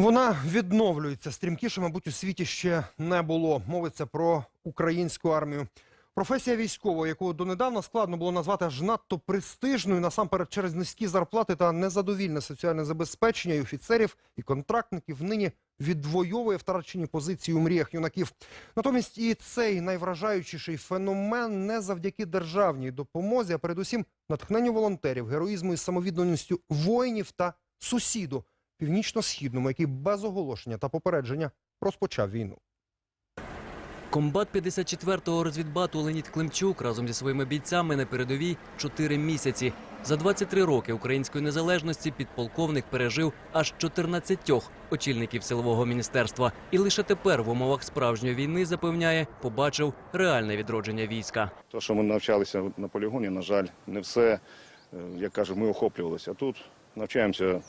Вона відновлюється стрімкіше, мабуть, у світі ще не було. Мовиться про українську армію. Професія військового, яку донедавна складно було назвати аж надто престижною, насамперед через низькі зарплати та незадовільне соціальне забезпечення і офіцерів і контрактників, нині відвоює втрачені позиції у мріях юнаків. Натомість і цей найвражаючіший феномен не завдяки державній допомозі, а передусім натхненню волонтерів, героїзму і самовідданістю воїнів та сусіду північно-східному, який без оголошення та попередження розпочав війну. Комбат 54-го розвідбату Леонід Климчук разом зі своїми бійцями на передовій 4 місяці. За 23 роки української незалежності підполковник пережив аж 14 очільників силового міністерства. І лише тепер в умовах справжньої війни запевняє, побачив реальне відродження війська. То, що ми навчалися на полігоні, на жаль, не все, е, як кажуть, ми охоплювалися. А тут навчаємося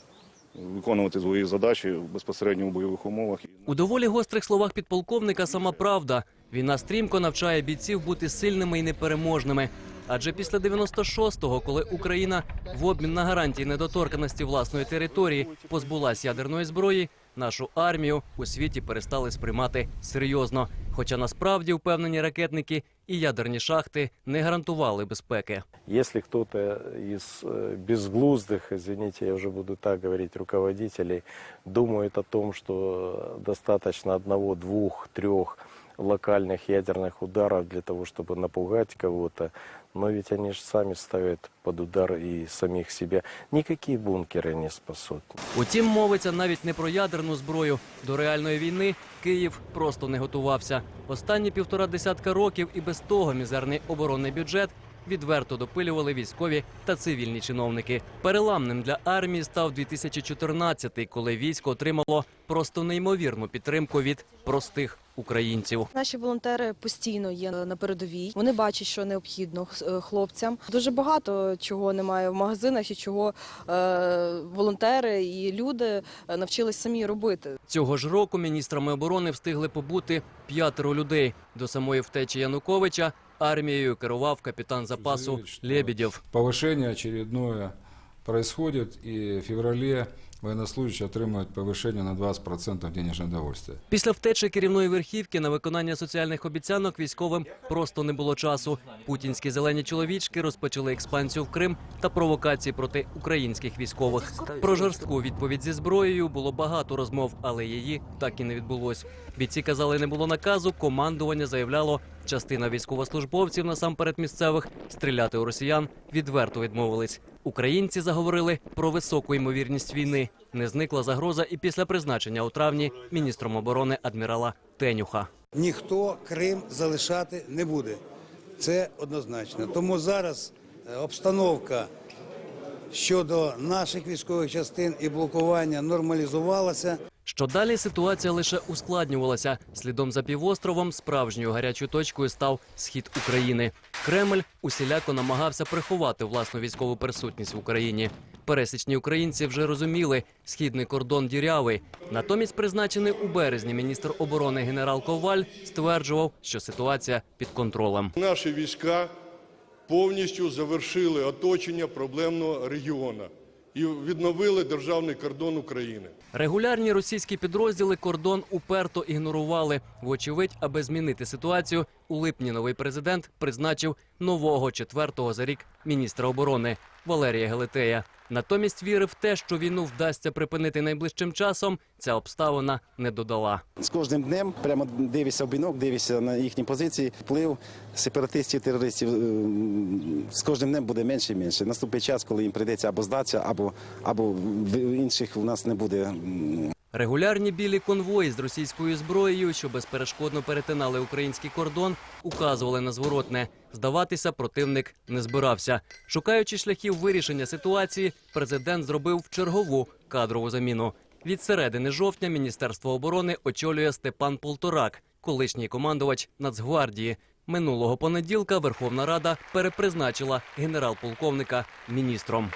виконувати свої задачі безпосередньо у бойових умовах. У доволі гострих словах підполковника сама правда. Війна стрімко навчає бійців бути сильними і непереможними. Адже після 96-го, коли Україна в обмін на гарантії недоторканості власної території позбулась ядерної зброї, нашу армію у світі перестали сприймати серйозно. Хоча насправді впевнені ракетники і ядерні шахти не гарантували безпеки. Якщо хтось із безглуздих, э, извините, я вже буду так говорити, руководителей, думає о том, що достаточно одного, двох, трех локальных ядерных ударов для того, чтобы напугать кого-то, но ведь они же сами ставят под удар и самих себя. Никакие бункеры не спасут. Утім, мовиться навіть не про ядерну зброю. До реальної війни Київ просто не готувався. Останні півтора десятка років і без того мізерний оборонний бюджет відверто допилювали військові та цивільні чиновники. Переламним для армії став 2014-й, коли військо отримало просто неймовірну підтримку від простих українців. Наші волонтери постійно є на передовій. Вони бачать, що необхідно е, хлопцям. Дуже багато чого немає в магазинах і чого е, волонтери і люди е, навчились самі робити. Цього ж року міністрами оборони встигли побути п'ятеро людей. До самої втечі Януковича армією керував капітан запасу Лебедєв. Повышение очередное происходит, и в феврале военнослужащие отримують повышение на 20% денежное довольствие. Після втечі керівної верхівки на виконання соціальних обіцянок військовим просто не було часу. Путінські зелені чоловічки розпочали експансію в Крим та провокації проти українських військових. Про жорстку відповідь зі зброєю було багато розмов, але її так і не відбулось. Бійці казали, не було наказу. Командування заявляло, частина військовослужбовців, насамперед місцевих, стріляти у росіян відверто відмовились. Українці заговорили про високу ймовірність війни. Не зникла загроза і після призначення у травні міністром оборони адмірала Тенюха. ніхто Крим залишати не буде. Це однозначно. Тому зараз е, обстановка щодо наших військових частин і блокування нормалізувалася. Що далі ситуація лише ускладнювалася. Слідом за півостровом справжньою гарячою точкою став схід України. Кремль усіляко намагався приховати власну військову присутність в Україні. Пересічні українці вже розуміли, східний кордон дірявий. Натомість, призначений у березні міністр оборони генерал Коваль стверджував, що ситуація під контролем. Наші війська повністю завершили оточення проблемного регіону і відновили державний кордон України. Регулярні російські підрозділи кордон уперто ігнорували. Вочевидь, аби змінити ситуацію, у липні новий президент призначив нового четвертого за рік міністра оборони Валерія Гелетея. Натомість віри в те, що війну вдасться припинити найближчим часом, ця обставина не додала. З кожним днем прямо дивишся в бінок, дивишся на їхні позиції. Вплив сепаратистів, терористів е, з кожним днем буде менше і менше. Наступить час, коли їм прийдеться або здатися, або, або інших у нас не буде Регулярні білі конвої з російською зброєю, що безперешкодно перетинали український кордон, указували на зворотне. Здаватися противник не збирався. Шукаючи шляхів вирішення ситуації, президент зробив чергову кадрову заміну. Від середини жовтня Міністерство оборони очолює Степан Полторак, колишній командувач Нацгвардії. Минулого понеділка Верховна Рада перепризначила генерал-полковника міністром.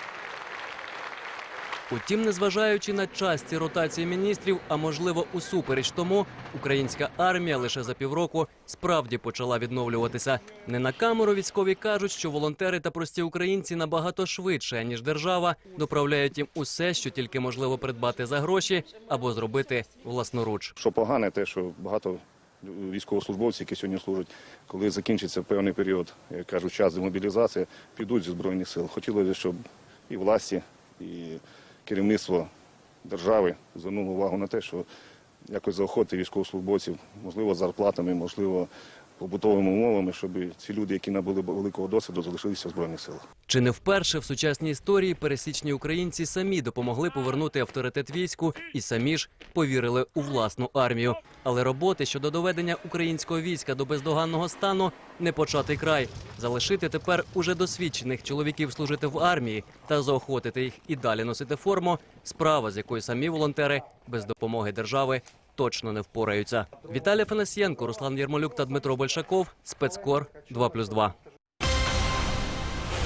Утім, незважаючи на часті ротації міністрів, а можливо усупереч тому, українська армія лише за півроку справді почала відновлюватися. Не на камеру військові кажуть, що волонтери та прості українці набагато швидше ніж держава доправляють їм усе, що тільки можливо придбати за гроші або зробити власноруч. Що погане, те, що багато військовослужбовців, які сьогодні служать, коли закінчиться певний період, як кажуть, час демобілізації, підуть зі Збройних сил. Хотілося, б, щоб і власті, і керівництво держави звернуло увагу на те, що якось заохотити військовослужбовців, можливо, зарплатами, можливо, побутовими умовами, щоб ці люди, які набули великого досвіду, залишилися в Збройних силах. Чи не вперше в сучасній історії пересічні українці самі допомогли повернути авторитет війську і самі ж повірили у власну армію. Але роботи щодо доведення українського війська до бездоганного стану не початий край. Залишити тепер уже досвідчених чоловіків служити в армії та заохотити їх і далі носити форму справа, з якою самі волонтери без допомоги держави точно не впораються. Віталій Фанасьєнко, Руслан Єрмолюк та Дмитро Большаков. Спецкор 2+,2.